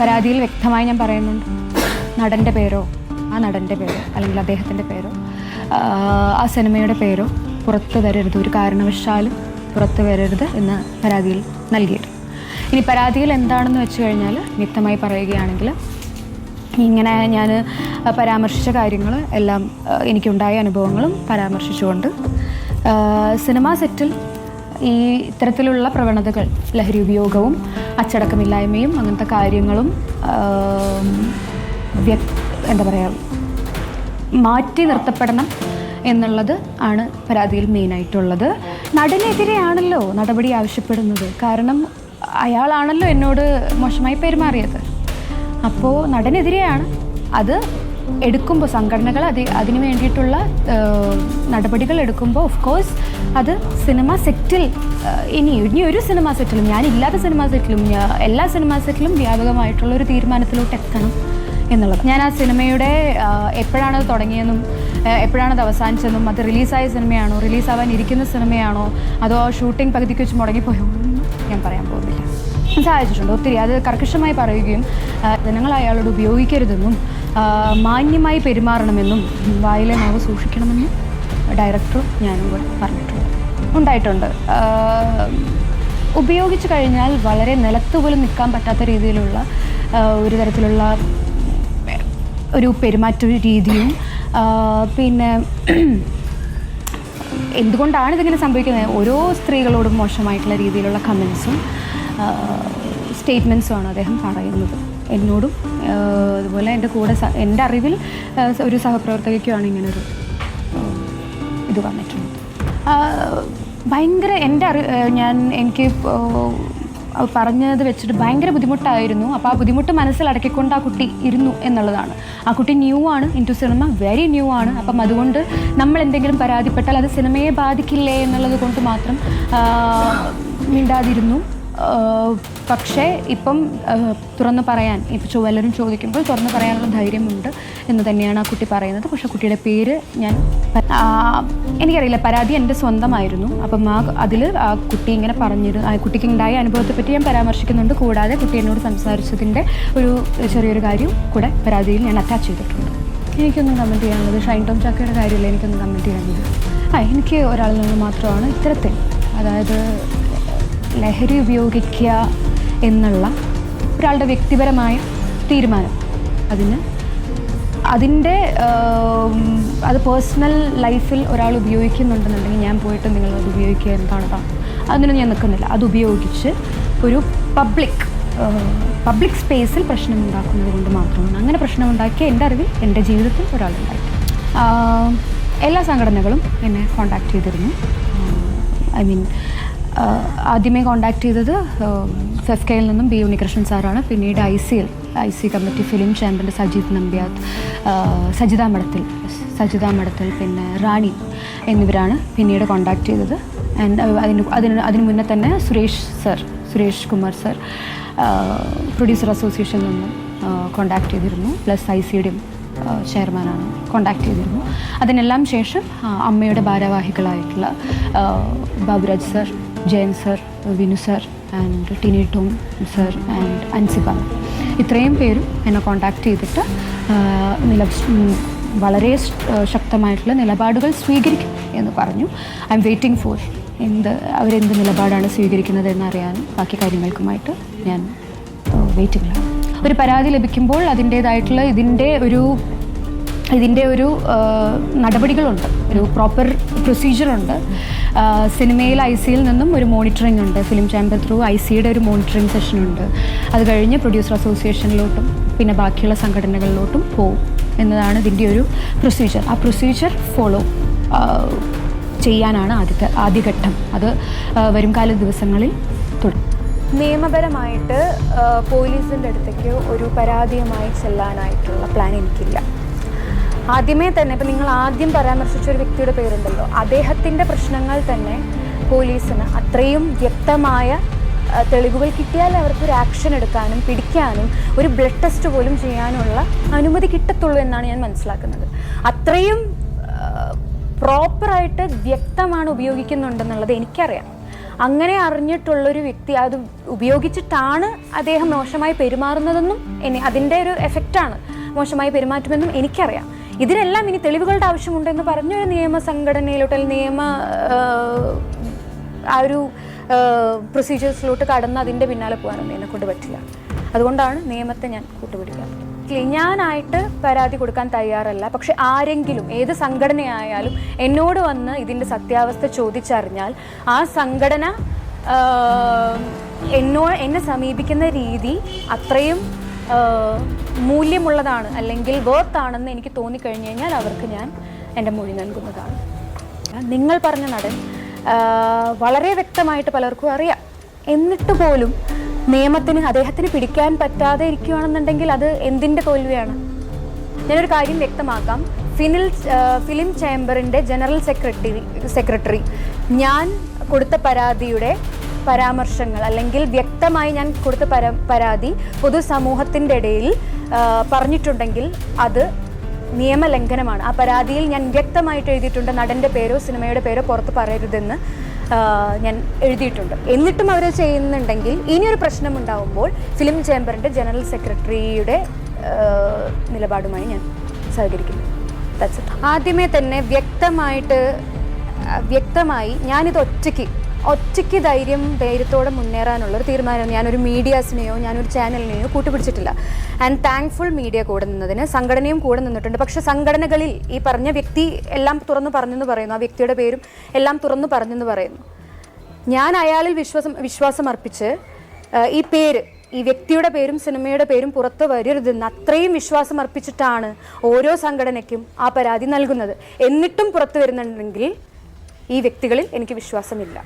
പരാതിയിൽ വ്യക്തമായി ഞാൻ പറയുന്നുണ്ട്. നടന്റെ പേരോ ആ നടന്റെ പേരോ അല്ലെങ്കിൽ അദ്ദേഹത്തിന്റെ പേരോ ആ, സിനിമയുടെ പേരോ പുറത്ത് വരരുത്. ഒരു കാരണവശാലും പുറത്ത് വരരുത് എന്ന് പരാതിയിൽ നൽകിയിരുന്നു ഇനി പരാതിയിൽ എന്താണെന്ന് വെച്ച് കഴിഞ്ഞാൽ വ്യക്തമായി പറയുകയാണെങ്കിൽ ഇങ്ങനെ ഞാൻ പരാമർശിച്ച കാര്യങ്ങൾ എല്ലാം എനിക്കുണ്ടായ അനുഭവങ്ങളും പരാമർശിച്ചുകൊണ്ട് സിനിമാ സെറ്റിൽ ഈ ഇത്തരത്തിലുള്ള പ്രവണതകൾ ലഹരി ഉപയോഗവും അച്ചടക്കമില്ലായ്മയും അങ്ങനത്തെ കാര്യങ്ങളും എന്താ പറയുക മാറ്റി നിർത്തപ്പെടണം എന്നുള്ളത് ആണ് പരാതിയിൽ മെയിനായിട്ടുള്ളത് നടനെതിരെയാണല്ലോ നടപടി ആവശ്യപ്പെടുന്നത്. കാരണം അയാളാണല്ലോ എന്നോട് മോശമായി പെരുമാറിയത്. അപ്പോൾ നടനെതിരെയാണ്. അത് എടുക്കുമ്പോൾ സംഘടനകൾ അത് അതിനു വേണ്ടിയിട്ടുള്ള നടപടികൾ എടുക്കുമ്പോൾ ഓഫ് കോഴ്സ് അത് സിനിമ സെറ്റിൽ ഇനി ഇനി ഒരു സിനിമ സെറ്റിലും ഞാനില്ലാത്ത സിനിമ സെറ്റിലും എല്ലാ സിനിമ സെറ്റിലും വ്യാപകമായിട്ടുള്ള ഒരു തീരുമാനത്തിലോട്ട് എത്തണം എന്നുള്ളത്. ഞാൻ ആ സിനിമയുടെ എപ്പോഴാണ് തുടങ്ങിയെന്നും എപ്പോഴാണ് അത് അവസാനിച്ചതെന്നും അത് റിലീസായ സിനിമയാണോ റിലീസാവാൻ ഇരിക്കുന്ന സിനിമയാണോ അതോ ഷൂട്ടിംഗ് പകുതിക്ക് വെച്ച് മുടങ്ങിപ്പോയോ ഞാൻ പറയാൻ പോകുന്നില്ല. സഹായിച്ചിട്ടുണ്ട് ഒത്തിരി അത് കർക്കശമായി പറയുകയും ജനങ്ങൾ അയാളോട് ഉപയോഗിക്കരുതെന്നും മാന്യമായി പെരുമാറണമെന്നും വായിലെ നാവ് സൂക്ഷിക്കണമെന്നും ഡയറക്ടറും ഞാനും കൂടെ പറഞ്ഞിട്ടുണ്ട്. ഉണ്ടായിട്ടുണ്ട്. ഉപയോഗിച്ചു കഴിഞ്ഞാൽ വളരെ നിലത്ത് പോലും നിൽക്കാൻ പറ്റാത്ത രീതിയിലുള്ള ഒരു തരത്തിലുള്ള ഒരു പെരുമാറ്റ രീതിയും പിന്നെ എന്തുകൊണ്ടാണ് ഇതിങ്ങനെ സംഭവിക്കുന്നത്? ഓരോ സ്ത്രീകളോടും മോശമായിട്ടുള്ള രീതിയിലുള്ള കമൻസും സ്റ്റേറ്റ്മെൻസുമാണ് അദ്ദേഹം പറയുന്നത്. എന്നോടും അതുപോലെ എന്റെ കൂടെ എന്റെ അറിവിൽ ഒരു സഹപ്രവർത്തകയ്ക്കുമാണ് ഇങ്ങനൊരു ഇത് വന്നിട്ടുള്ളത്. ഭയങ്കര എന്റെ അറി ഞാൻ എനിക്ക് പറഞ്ഞത് വെച്ചിട്ട് ഭയങ്കര ബുദ്ധിമുട്ടായിരുന്നു. അപ്പോൾ ആ ബുദ്ധിമുട്ട് മനസ്സിലടക്കിക്കൊണ്ട് ആ കുട്ടി ഇരുന്നു എന്നുള്ളതാണ്. ആ കുട്ടി ന്യൂ ആണ് into cinema very new ആണ്. അപ്പം അതുകൊണ്ട് നമ്മൾ എന്തെങ്കിലും പരാതിപ്പെട്ടാൽ അത് സിനിമയെ ബാധിക്കില്ലേ എന്നുള്ളത് കൊണ്ട് മാത്രം മിണ്ടാതിരുന്നു. പക്ഷേ ഇപ്പം തുറന്നു പറയാൻ ഇപ്പം ചൊവ്വല്ലരും ചോദിക്കുമ്പോൾ തുറന്നു പറയാനുള്ള ധൈര്യമുണ്ട് എന്ന് തന്നെയാണ് ആ കുട്ടി പറയുന്നത്. പക്ഷേ കുട്ടിയുടെ പേര് ഞാൻ എനിക്കറിയില്ല. പരാതി എന്റെ സ്വന്തമായിരുന്നു. അപ്പം ആ അതിൽ ആ കുട്ടി ഇങ്ങനെ പറഞ്ഞിരുന്നു ആ കുട്ടിക്ക് ഉണ്ടായ അനുഭവത്തെ പറ്റി ഞാൻ പരാമർശിക്കുന്നുണ്ട്. കൂടാതെ കുട്ടി എന്നോട് സംസാരിച്ചതിന്റെ ഒരു ചെറിയൊരു കാര്യം കൂടെ പരാതിയിൽ ഞാൻ അറ്റാച്ച് ചെയ്തിട്ടുണ്ട്. എനിക്കൊന്നും കമന്റ് ചെയ്യാനുള്ളത് ഷൈൻ ടോം ചാക്കയുടെ കാര്യമല്ല എനിക്കൊന്നും കമന്റ് ചെയ്യാനുള്ളത്? ആ എനിക്ക് ഒരാളിൽ നിന്ന് മാത്രമാണ് ഇത്തരത്തിൽ അതായത് ലഹരി ഉപയോഗിക്കുക എന്നുള്ള ഒരാളുടെ വ്യക്തിപരമായ തീരുമാനം. അതിന് അതിന്റെ അത് പേഴ്സണൽ ലൈഫിൽ ഒരാൾ ഉപയോഗിക്കുന്നുണ്ടെന്നുണ്ടെങ്കിൽ ഞാൻ പോയിട്ട് നിങ്ങൾ അത് ഉപയോഗിക്കുക എന്താണ് അതിനൊന്നും ഞാൻ നിൽക്കുന്നില്ല. അത് ഉപയോഗിച്ച് ഒരു പബ്ലിക് പബ്ലിക് സ്പേസിൽ പ്രശ്നം ഉണ്ടാക്കുന്നത് കൊണ്ട് മാത്രമാണ്. അങ്ങനെ പ്രശ്നം ഉണ്ടാക്കിയ എന്റെ അറിവിൽ എന്റെ ജീവിതത്തിൽ ഒരാളുണ്ടായി എല്ലാ സംഘടനകളും എന്നെ കോണ്ടാക്ട് ചെയ്തിരുന്നു. ഐ മീൻ ആദ്യമേ കോണ്ടാക്ട് ചെയ്തത് ഫെഫ് നിന്നും ബി ഉണ്ണികൃഷ്ണൻ സാറാണ്. പിന്നീട് I C L I C committee film ചാമ്പ്യന്റെ Sajith Nambiath Sajitha Madathil Sajitha മഠത്തിൽ പിന്നെ റാണി എന്നിവരാണ് പിന്നീട് കോണ്ടാക്ട് ചെയ്തത്. ആൻഡ് അതിന് അതിന് അതിന് മുന്നേ തന്നെ Suresh sir Suresh Kumar sir producer അസോസിയേഷനിൽ നിന്നും കോണ്ടാക്ട് ചെയ്തിരുന്നു. പ്ലസ് ഐ സിയുടെയും ചെയർമാനാണ് കോണ്ടാക്ട് ചെയ്തിരുന്നു. അതിനെല്ലാം ശേഷം അമ്മയുടെ ഭാരവാഹികളായിട്ടുള്ള Baburaj sir Jayan sir Vinu sir and Tini Tom sir and Ansiba ഇത്രയും പേരും എന്നെ കോണ്ടാക്ട് ചെയ്തിട്ട് നില വളരെ ശക്തമായിട്ടുള്ള നിലപാടുകൾ സ്വീകരിക്കും എന്ന് പറഞ്ഞു. ഐ എം വെയിറ്റിംഗ് ഫോർ എന്ത് അവരെന്ത് നിലപാടാണ് സ്വീകരിക്കുന്നത് എന്നറിയാനും ബാക്കി കാര്യങ്ങൾക്കുമായിട്ട് ഞാൻ വെയിറ്റിംഗിലാണ് ഒരു പരാതി ലഭിക്കുമ്പോൾ അതിന്റേതായിട്ടുള്ള ഇതിന്റെ ഒരു ഇതിന്റെ ഒരു നടപടികളുണ്ട്. ഒരു പ്രോപ്പർ പ്രൊസീജിയറുണ്ട് സിനിമയിൽ ഐ സിയിൽ നിന്നും ഒരു മോണിറ്ററിംഗ് ഉണ്ട്. ഫിലിം ചാമ്പർ ത്രൂ ഐ സിയുടെ ഒരു മോണിറ്ററിംഗ് സെഷൻ ഉണ്ട്. അത് കഴിഞ്ഞ് പ്രൊഡ്യൂസർ അസോസിയേഷനിലോട്ടും പിന്നെ ബാക്കിയുള്ള സംഘടനകളിലോട്ടും പോവും എന്നതാണ് ഇതിന്റെ ഒരു പ്രൊസീജിയർ ആ പ്രൊസീജിയർ ഫോളോ ചെയ്യാനാണ് ആദ്യത്തെ ആദ്യഘട്ടം. അത് വരുംകാല വരും കാല ദിവസങ്ങളിൽ തുടങ്ങും. നിയമപരമായിട്ട് പോലീസിന്റെ അടുത്തേക്ക് ഒരു പരാതിയുമായി ചെല്ലാനായിട്ടുള്ള പ്ലാൻ എനിക്കില്ല. ആദ്യമേ തന്നെ ഇപ്പം നിങ്ങൾ ആദ്യം പരാമർശിച്ച ഒരു വ്യക്തിയുടെ പേരുണ്ടല്ലോ. അദ്ദേഹത്തിന്റെ പ്രശ്നങ്ങൾ തന്നെ പോലീസിന് അത്രയും വ്യക്തമായ തെളിവുകൾ കിട്ടിയാൽ അവർക്ക് ഒരു ആക്ഷൻ എടുക്കാനും പിടിക്കാനും ഒരു ബ്ലഡ് ടെസ്റ്റ് പോലും ചെയ്യാനുള്ള അനുമതി കിട്ടത്തുള്ളൂ എന്നാണ് ഞാൻ മനസ്സിലാക്കുന്നത്. അത്രയും പ്രോപ്പറായിട്ട് വ്യക്തമാണ് ഉപയോഗിക്കുന്നുണ്ടെന്നുള്ളത് എനിക്കറിയാം. അങ്ങനെ അറിഞ്ഞിട്ടുള്ളൊരു വ്യക്തി അത് ഉപയോഗിച്ചിട്ടാണ് അദ്ദേഹം മോശമായി പെരുമാറുന്നതെന്നും എനി അതിന്റെ ഒരു എഫക്റ്റാണ് മോശമായി പെരുമാറ്റുമെന്നും എനിക്കറിയാം. ഇതിനെല്ലാം ഇനി തെളിവുകളുടെ ആവശ്യമുണ്ടെന്ന് പറഞ്ഞൊരു നിയമ സംഘടനയിലോട്ട് അല്ലെങ്കിൽ നിയമ ആ ഒരു പ്രൊസീജിയേഴ്സിലോട്ട് കടന്ന് അതിന്റെ പിന്നാലെ പോകാനൊന്നും എന്നെ കൊണ്ട് പറ്റില്ല. അതുകൊണ്ടാണ് നിയമത്തെ ഞാൻ കൂട്ടുപിടിക്കാറ് ഞാനായിട്ട് പരാതി കൊടുക്കാൻ തയ്യാറല്ല. പക്ഷെ ആരെങ്കിലും ഏത് സംഘടനയായാലും എന്നോട് വന്ന് ഇതിന്റെ സത്യാവസ്ഥ ചോദിച്ചറിഞ്ഞാൽ ആ സംഘടന എന്നോ എന്നെ സമീപിക്കുന്ന രീതി അത്രയും മൂല്യമുള്ളതാണ് അല്ലെങ്കിൽ വേർത്ത് ആണെന്ന് എനിക്ക് തോന്നിക്കഴിഞ്ഞു കഴിഞ്ഞാൽ അവർക്ക് ഞാൻ എന്റെ മൊഴി നൽകുന്നതാണ്. നിങ്ങൾ പറഞ്ഞ നടൻ വളരെ വ്യക്തമായിട്ട് പലർക്കും അറിയാം. എന്നിട്ട് പോലും നിയമത്തിന് അദ്ദേഹത്തിന് പിടിക്കാൻ പറ്റാതെ ഇരിക്കുകയാണെന്നുണ്ടെങ്കിൽ അത് എന്തിന്റെ തോൽവിയാണ്? ഞാനൊരു കാര്യം വ്യക്തമാക്കാം. ഫിനിൽ ഫിലിം ചേംബറിന്റെ ജനറൽ സെക്രട്ടറി സെക്രട്ടറി ഞാൻ കൊടുത്ത പരാതിയുടെ പരാമർശങ്ങൾ അല്ലെങ്കിൽ വ്യക്തമായി ഞാൻ കൊടുത്ത പര പരാതി പൊതുസമൂഹത്തിന്റെ ഇടയിൽ പറഞ്ഞിട്ടുണ്ടെങ്കിൽ അത് നിയമലംഘനമാണ്. ആ പരാതിയിൽ ഞാൻ വ്യക്തമായിട്ട് എഴുതിയിട്ടുണ്ട്. നടന്റെ പേരോ സിനിമയുടെ പേരോ പുറത്ത് പറയരുതെന്ന് ഞാൻ എഴുതിയിട്ടുണ്ട്. എന്നിട്ടും അവർ ചെയ്യുന്നുണ്ടെങ്കിൽ ഇനിയൊരു പ്രശ്നമുണ്ടാവുമ്പോൾ ഫിലിം ചേംബറിന്റെ ജനറൽ സെക്രട്ടറിയുടെ നിലപാടുമായി ഞാൻ സഹകരിക്കുന്നു. ആദ്യമേ തന്നെ വ്യക്തമായിട്ട് വ്യക്തമായി ഞാനിത് ഒറ്റയ്ക്ക് ഒറ്റയ്ക്ക് ധൈര്യം ധൈര്യത്തോടെ മുന്നേറാനുള്ള ഒരു തീരുമാനം ഞാനൊരു മീഡിയാസിനെയോ ഞാനൊരു ചാനലിനെയോ കൂട്ടുപിടിച്ചിട്ടില്ല. ആൻഡ് താങ്ക്ഫുൾ മീഡിയ കൂടെ നിന്നതിന് സംഘടനയും കൂടെ നിന്നിട്ടുണ്ട്. പക്ഷേ സംഘടനകളിൽ ഈ പറഞ്ഞ വ്യക്തി എല്ലാം തുറന്നു പറഞ്ഞെന്ന് പറയുന്നു. ആ വ്യക്തിയുടെ പേരും എല്ലാം തുറന്നു പറഞ്ഞെന്ന് പറയുന്നു. ഞാൻ അയാളിൽ വിശ്വാസം വിശ്വാസം അർപ്പിച്ച് ഈ പേര് ഈ വ്യക്തിയുടെ പേരും സിനിമയുടെ പേരും പുറത്ത് വരരുതെന്ന് അത്രയും വിശ്വാസം അർപ്പിച്ചിട്ടാണ് ഓരോ സംഘടനയ്ക്കും ആ പരാതി നൽകുന്നത്. എന്നിട്ടും പുറത്തു വരുന്നുണ്ടെങ്കിൽ ഈ വ്യക്തികളിൽ എനിക്ക് വിശ്വാസമില്ല.